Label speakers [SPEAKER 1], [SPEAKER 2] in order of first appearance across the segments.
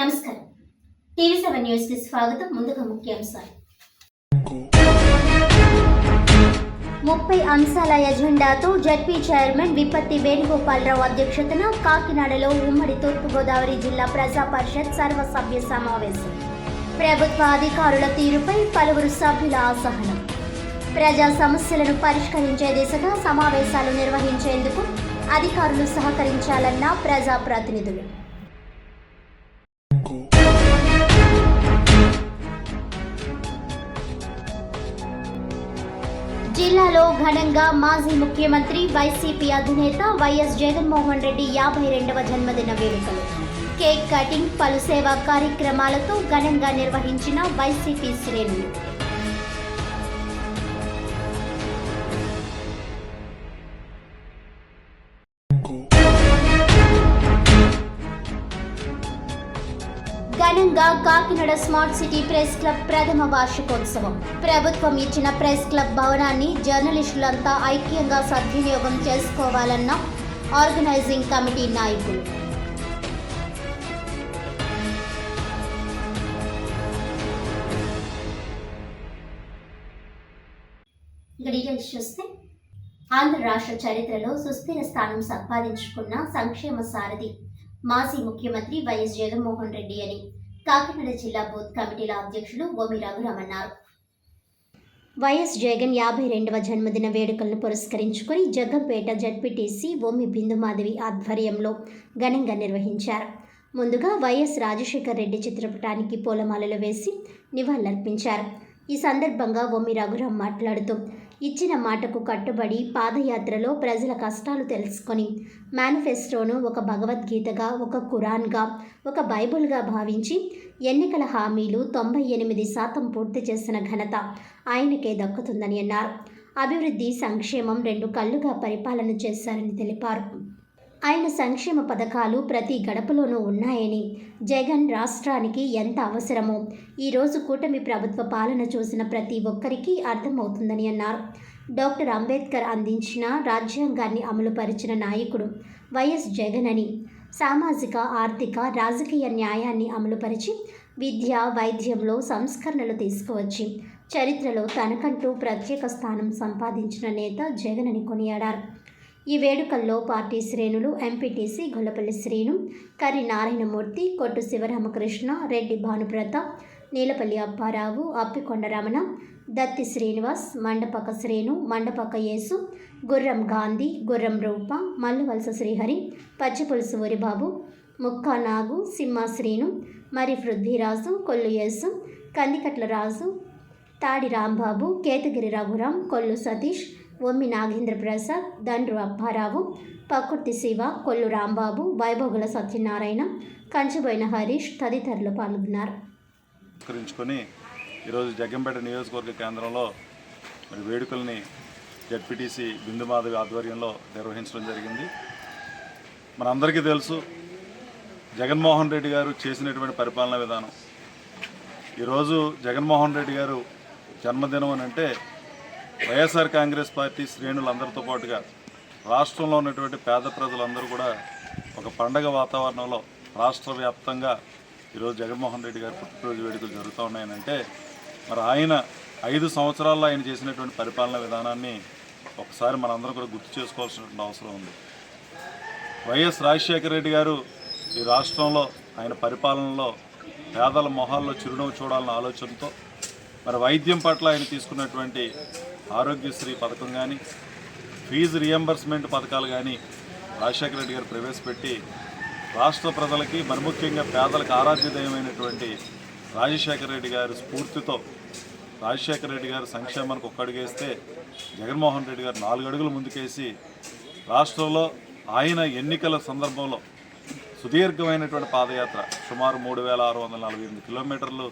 [SPEAKER 1] నమస్కారం. TV seven న్యూస్కి స్వాగతం. ముందుగా ముఖ్యాంశాలు. ముప్పై అంశాల ఎజెండాతో జడ్పీ చైర్మన్ విపత్తి వేణుగోపాలరావు అధ్యక్షతన కాకినాడలో ఉమ్మడి తూర్పుగోదావరి జిల్లా ప్రజా పరిషత్ సర్వసభ్య సమావేశం. ప్రభుత్వ అధికారుల తీరుపై పలువురు సభ్యుల అసహనం. ప్రజా సమస్యలను పరిష్కరించే దిశగా సమావేశాలు నిర్వహించేందుకు అధికారులు సహకరించాలన్న ప్రజాప్రతినిధులు. జిల్లాలో ఘనంగా మాజీ ముఖ్యమంత్రి వైసీపీ అధినేత వైఎస్ జగన్మోహన్ రెడ్డి యాభై రెండవ జన్మదిన వేడుకలు. కేక్ కటింగ్ పలు సేవా కార్యక్రమాలతో ఘనంగా నిర్వహించిన వైసీపీ శ్రేణులు. ఘనంగా Kakinada smart city press club ప్రథమ వార్షికోత్సవం. ప్రభుత్వం ఇచ్చిన ప్రెస్ క్లబ్ భవనాన్ని జర్నలిస్టులంతా ఐక్యంగా సద్వినియోగం చేసుకోవాలన్న ఆర్గనైజింగ్ కమిటీ నాయకులు. డీటెయిల్స్ చూస్తే ఆంధ్ర రాష్ట్ర చరిత్రలో సుస్థిర స్థానం సంపాదించుకున్న సంక్షేమ సారథి మాజీ ముఖ్యమంత్రి వైఎస్ జగన్మోహన్ రెడ్డి అని. కాకినాడ జిల్లా బూత్ కమిటీల అధ్యక్షులు ఓమి రఘురామ్ అన్నారు వైఎస్ జగన్ యాభై రెండవ జన్మదిన వేడుకలను పురస్కరించుకొని జగ్గంపేట జడ్పీటీసీ ఓమి బిందుమాధవి ఆధ్వర్యంలో ఘనంగా నిర్వహించారు. ముందుగా వైఎస్ రాజశేఖర్ రెడ్డి చిత్రపటానికి పూలమాలలు వేసి నివాళులర్పించారు. ఈ సందర్భంగా ఓమి రఘురామ్ మాట్లాడుతూ ఇచ్చిన మాటకు కట్టుబడి పాదయాత్రలో ప్రజల కష్టాలు తెలుసుకొని మేనిఫెస్టోను ఒక భగవద్గీతగా ఒక ఖురాన్గా ఒక బైబుల్గా భావించి ఎన్నికల హామీలు తొంభై ఎనిమిది శాతం పూర్తి చేసిన ఘనత ఆయనకే దక్కుతుందని అన్నారు. అభివృద్ధి సంక్షేమం రెండు కళ్ళుగా పరిపాలన చేశారని తెలిపారు. ఆయన సంక్షేమ పథకాలు ప్రతి గడపలోనూ ఉన్నాయని జగన్ రాష్ట్రానికి ఎంత అవసరమో ఈరోజు కూటమి ప్రభుత్వ పాలన చూసిన ప్రతి ఒక్కరికి అర్థమవుతుందని అన్నారు. డాక్టర్ అంబేద్కర్ అందించిన రాజ్యాంగాన్ని అమలుపరిచిన నాయకుడు వైఎస్ జగన్ అని. సామాజిక ఆర్థిక రాజకీయ న్యాయాన్ని అమలుపరిచి విద్య వైద్యంలో సంస్కరణలు తీసుకువచ్చి చరిత్రలో తనకంటూ ప్రత్యేక స్థానం సంపాదించిన నేత జగన్ అని కొనియాడారు. ఈ వేడుకల్లో పార్టీ శ్రేణులు ఎంపీటీసీ గొల్లపల్లి శ్రీను కర్రి నారాయణమూర్తి కొట్టు శివరామకృష్ణ రెడ్డి భానుప్రతాప్ నీలపల్లి అప్పారావు అప్పికొండ రమణ దత్తి శ్రీనివాస్ మండపక శ్రేణు మండపక యేసు గుర్రం గాంధీ గుర్రం రూప మల్లువలస శ్రీహరి పచ్చిపులుసు ఊరిబాబు ముక్కా నాగు సింహ శ్రీను మరి పృథ్వీరాజు కొల్లు యేసు కందికట్ల రాజు తాడి రాంబాబు కేతగిరి రఘురాం కొల్లు సతీష్ ఒమ్మి నాగేంద్ర ప్రసాద్ దండ్రు అప్పారావు పక్కుర్తి శివ కొల్లు రాంబాబు వైభోగుల సత్యనారాయణ కంచుబోయిన హరీష్ తదితరులు పాల్గొన్నారు.
[SPEAKER 2] పురస్కరించుకొని ఈరోజు జగ్గంపేట నియోజకవర్గ కేంద్రంలో మరి వేడుకల్ని జడ్పీటీసీ బిందుమాధవి ఆధ్వర్యంలో నిర్వహించడం జరిగింది. మనందరికీ తెలుసు జగన్మోహన్ రెడ్డి గారు చేసినటువంటి పరిపాలనా విధానం. ఈరోజు జగన్మోహన్ రెడ్డి గారు జన్మదినం అని అంటే వైఎస్ఆర్ కాంగ్రెస్ పార్టీ శ్రేణులందరితో పాటుగా రాష్ట్రంలో ఉన్నటువంటి పేద ప్రజలందరూ కూడా ఒక పండగ వాతావరణంలో రాష్ట్ర వ్యాప్తంగా ఈరోజు జగన్మోహన్ రెడ్డి గారి పుట్టినరోజు వేడుకలు జరుగుతూ ఉన్నాయనంటే మరి ఆయన ఐదు సంవత్సరాల్లో ఆయన చేసినటువంటి పరిపాలన విధానాన్ని ఒకసారి మనందరం కూడా గుర్తు చేసుకోవాల్సినటువంటి అవసరం ఉంది. వైఎస్ రాజశేఖర రెడ్డి గారు ఈ రాష్ట్రంలో ఆయన పరిపాలనలో పేదల మొహాల్లో చిరునవ్వు చూడాలన్న ఆలోచనతో మరి వైద్యం పట్ల ఆయన తీసుకున్నటువంటి ఆరోగ్యశ్రీ పథకం కానీ ఫీజు రియంబర్స్మెంట్ పథకాలు కానీ రాజశేఖర రెడ్డి గారు ప్రవేశపెట్టి రాష్ట్ర ప్రజలకి మరి ముఖ్యంగా పేదలకు ఆరాధ్యదయమైనటువంటి రాజశేఖర రెడ్డి గారి స్ఫూర్తితో రాజశేఖర రెడ్డి గారు సంక్షేమానికి ఒక్క అడుగేస్తే జగన్మోహన్ రెడ్డి గారు నాలుగు అడుగులు ముందుకేసి రాష్ట్రంలో ఆయన ఎన్నికల సందర్భంలో సుదీర్ఘమైనటువంటి పాదయాత్ర సుమారు మూడు వేల ఆరు వందల నలభై ఎనిమిది కిలోమీటర్లు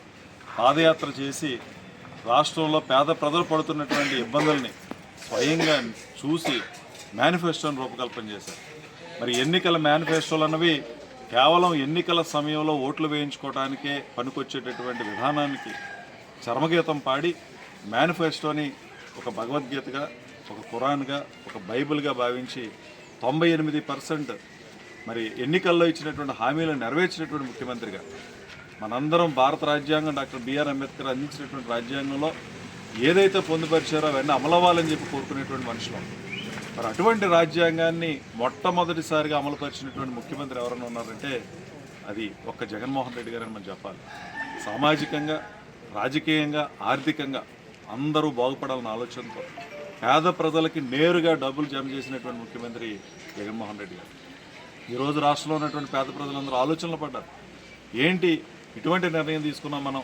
[SPEAKER 2] పాదయాత్ర చేసి రాష్ట్రంలో పేద ప్రజలు పడుతున్నటువంటి ఇబ్బందుల్ని స్వయంగా చూసి మేనిఫెస్టోను రూపకల్పన చేశారు. మరి ఎన్నికల మేనిఫెస్టోలు అన్నవి కేవలం ఎన్నికల సమయంలో ఓట్లు వేయించుకోవడానికే పనికొచ్చేటటువంటి విధానానికి చర్మగీతం పాడి మేనిఫెస్టోని ఒక భగవద్గీతగా ఒక ఖురాన్గా ఒక బైబిల్గా భావించి తొంభై ఎనిమిది పర్సెంట్ మరి ఎన్నికల్లో ఇచ్చినటువంటి హామీలను నెరవేర్చినటువంటి ముఖ్యమంత్రిగా మనందరం భారత రాజ్యాంగం డాక్టర్ బిఆర్ అంబేద్కర్ అందించినటువంటి రాజ్యాంగంలో ఏదైతే పొందుపరిచారో అవన్నీ అమలవ్వాలని చెప్పి కోరుకునేటువంటి మనుషులు. మరి అటువంటి రాజ్యాంగాన్ని మొట్టమొదటిసారిగా అమలుపరిచినటువంటి ముఖ్యమంత్రి ఎవరైనా ఉన్నారంటే అది ఒక్క జగన్మోహన్ రెడ్డి గారని మనం చెప్పాలి. సామాజికంగా రాజకీయంగా ఆర్థికంగా అందరూ బాగుపడాలన్న ఆలోచనతో పేద ప్రజలకి నేరుగా డబ్బులు జమ చేసినటువంటి ముఖ్యమంత్రి జగన్మోహన్ రెడ్డి గారు. ఈరోజు రాష్ట్రంలో ఉన్నటువంటి పేద ప్రజలందరూ ఆలోచనలు పడ్డారు. ఏంటి? ఇటువంటి నిర్ణయం తీసుకున్నాం మనం.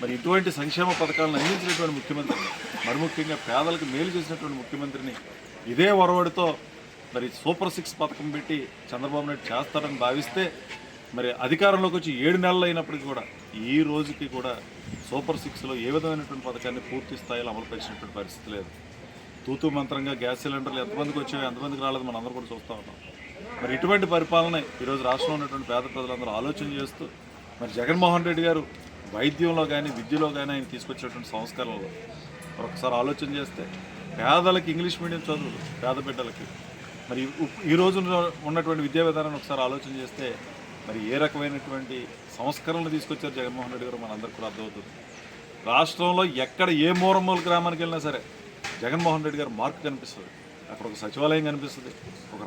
[SPEAKER 2] మరి ఇటువంటి సంక్షేమ పథకాలను అందించినటువంటి ముఖ్యమంత్రి మరి ముఖ్యంగా పేదలకు మేలు చేసినటువంటి ముఖ్యమంత్రిని ఇదే ఒరవడితో మరి సూపర్ సిక్స్ పథకం పెట్టి చంద్రబాబు నాయుడు చేస్తారని భావిస్తే మరి అధికారంలోకి వచ్చి ఏడు నెలలు అయినప్పటికీ కూడా ఈ రోజుకి కూడా సూపర్ సిక్స్లో ఏ విధమైనటువంటి పథకాన్ని పూర్తి స్థాయిలో అమలు పరిచినటువంటి పరిస్థితి లేదు. తూతు మంత్రంగా గ్యాస్ సిలిండర్లు ఎంతమందికి వచ్చాయో ఎంతమందికి రాలేదు మనం అందరూ కూడా చూస్తూ ఉన్నాం. మరి ఇటువంటి పరిపాలన ఈరోజు రాష్ట్రంలో ఉన్నటువంటి పేద ప్రజలందరూ ఆలోచన చేస్తూ మరి జగన్మోహన్ రెడ్డి గారు వైద్యంలో కానీ విద్యలో కానీ ఆయన తీసుకొచ్చినటువంటి సంస్కరణలు ఒకసారి ఆలోచన చేస్తే పేదలకి ఇంగ్లీష్ మీడియం చదువులు పేద బిడ్డలకి. మరి ఈ రోజు ఉన్నటువంటి విద్యా విధానాన్ని ఒకసారి ఆలోచన చేస్తే మరి ఏ రకమైనటువంటి సంస్కరణలు తీసుకొచ్చారు జగన్మోహన్ రెడ్డి గారు మనందరికీ కూడా అర్థమవుతుంది. రాష్ట్రంలో ఎక్కడ ఏ మూరమూల గ్రామానికి వెళ్ళినా సరే జగన్మోహన్ రెడ్డి గారు మార్క్ కనిపిస్తుంది. అక్కడ ఒక సచివాలయం కనిపిస్తుంది. ఒక